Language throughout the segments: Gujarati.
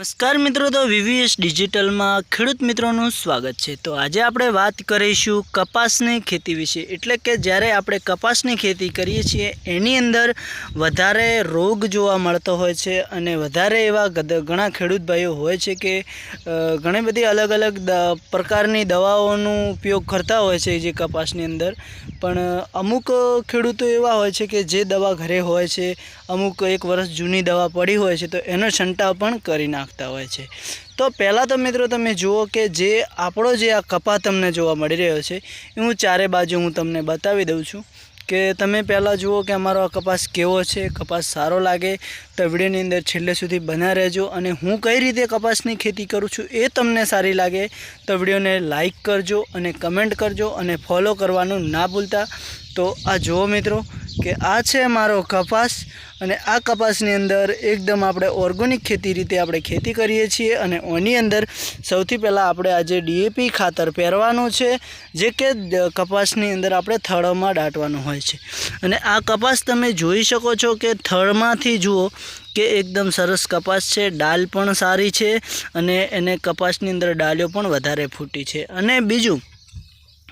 નમસ્કાર મિત્રો, તો વીવીએસ ડિજિટલમાં ખેડૂત મિત્રોનું સ્વાગત છે. તો આજે આપણે વાત કરીશું કપાસની ખેતી વિશે. એટલે કે જ્યારે આપણે કપાસની ખેતી કરીએ છીએ, એની અંદર વધારે રોગ જોવા મળતો હોય છે અને વધારે એવા ઘણા ખેડૂત ભાઈઓ હોય છે કે ઘણી બધી અલગ અલગ પ્રકારની દવાઓનો ઉપયોગ કરતા હોય છે જે કપાસની અંદર. પણ અમુક ખેડૂતો એવા હોય છે કે જે દવા ઘરે હોય છે, અમુક એક વર્ષ જૂની દવા પડી હોય છે, તો એનો છંટાવ પણ કરી નાખતા હોય છે. તો પહેલાં તો મિત્રો તમે જુઓ કે જે આપણો જે આ કપા તમને જોવા મળી રહ્યો છે, એ હું ચારે બાજુ હું તમને બતાવી દઉં છું કે તમે પહેલાં જુઓ કે અમારો આ કપાસ કેવો છે, કપાસ સારો લાગે, તો વિડીયોની અંદર છેલ્લે સુધી બના રહેજો અને હું કઈ રીતે કપાસની ખેતી કરું છું એ તમને સારી લાગે, તો વિડીયોને લાઈક કરજો અને કમેન્ટ કરજો અને ફોલો કરવાનું ના ભૂલતા. તો આ જુઓ મિત્રો કે આ છે મારો કપાસ અને આ કપાસની અંદર એકદમ આપણે ઓર્ગેનિક ખેતી રીતે આપણે ખેતી કરીએ છીએ અને ઓની અંદર સૌથી પહેલાં આપણે આજે ડીએપી ખાતર પહેરવાનું છે, જે કે કપાસની અંદર આપણે થળમાં દાટવાનું હોય છે. અને આ કપાસ તમે જોઈ શકો છો કે થળમાંથી જુઓ કે એકદમ સરસ કપાસ છે, ડાલ પણ સારી છે અને એને કપાસની અંદર ડાળીઓ પણ વધારે ફૂટી છે. અને બીજું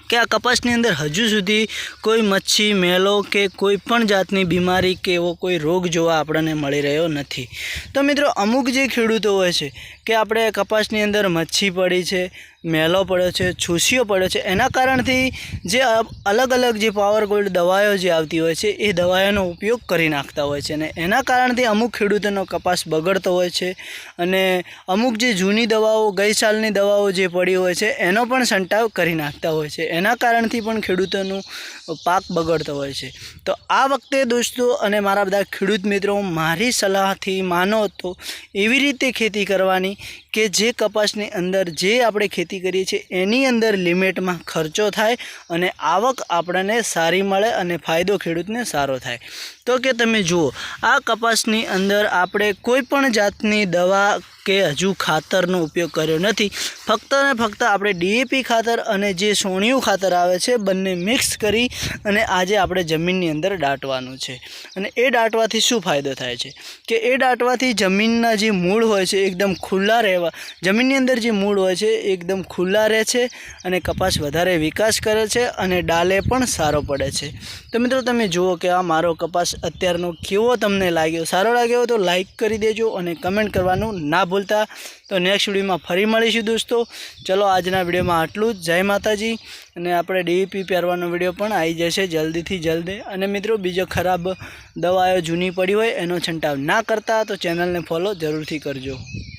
કે આ કપાસની અંદર હજુ સુધી કોઈ મચ્છી, મેલો કે કોઈ પણ જાતની બીમારી કે એવો કોઈ રોગ જોવા આપણને મળી રહ્યો નથી. તો મિત્રો, અમુક જે ખેડૂતો હોય છે કે આપણે કપાસની અંદર મચ્છી પડી છે મેલો પડ્યો છે, છૂસીઓ પડ્યો છે, એના કારણથી જે અલગ અલગ જે પાવર ગોલ્ડ દવાઓ જે આવતી હોય છે, એ દવાઓનો ઉપયોગ કરી નાખતા હોય છે અને એના કારણથી અમુક ખેડૂતોનો કપાસ બગડતો હોય છે અને અમુક જે જૂની દવાઓ, ગઈ સાલની દવાઓ જે પડી હોય છે, એનો પણ છંટાવ કરી નાખતા હોય છે. એના કારણથી પણ ખેડૂતોનું પાક બગડતો હોય છે. તો આ વખતે દોસ્તો અને મારા બધા ખેડૂત મિત્રો, મારી સલાહથી માનો તો એવી રીતે ખેતી કરવાની કે જે કપાસની અંદર જે આપણે ખેતી કરીએ છીએ, એની અંદર લિમિટમાં ખર્ચો થાય અને આવક આપણને સારી મળે અને ફાયદો ખેડૂતને સારો થાય. તો કે તમે જુઓ, આ કપાસની અંદર આપણે કોઈ પણ જાતની દવા કે હજુ ખાતરનો ઉપયોગ કર્યો નથી. ફક્ત ને ફક્ત આપણે ડીએપી ખાતર અને જે સોણિયું ખાતર આવે છે, બંને મિક્સ કરી અને આજે આપણે જમીનની અંદર દાટવાનું છે. અને એ દાટવાથી શું ફાયદો થાય છે? કે એ દાટવાથી જમીનના જે મૂળ હોય છે, એકદમ ખુલ્લા રહેવા, જમીનની અંદર જે મૂળ હોય છે એ એકદમ ખુલ્લા રહે છે અને કપાસ વધારે વિકાસ કરે છે અને ડાલે પણ સારો પડે છે. તો મિત્રો તમે જુઓ કે આ મારો કપાસ અત્યારનો કેવો તમને લાગ્યો? સારો લાગ્યો તો લાઇક કરી દેજો અને કમેન્ટ કરવાનું ના ભૂલતા. તો નેક્સ્ટ વિડીયોમાં ફરી મળીશું દોસ્તો. ચલો આજના વિડીયોમાં આટલું જ. જય માતાજી. અને આપણે ડીવીપી પહેરવાનો વીડિયો પણ આવી જશે જલ્દીથી જલ્દી. અને મિત્રો બીજો ખરાબ દવાઓ જૂની પડી હોય એનો છંટાવ ના કરતા તો ચેનલને ફોલો જરૂરથી કરજો.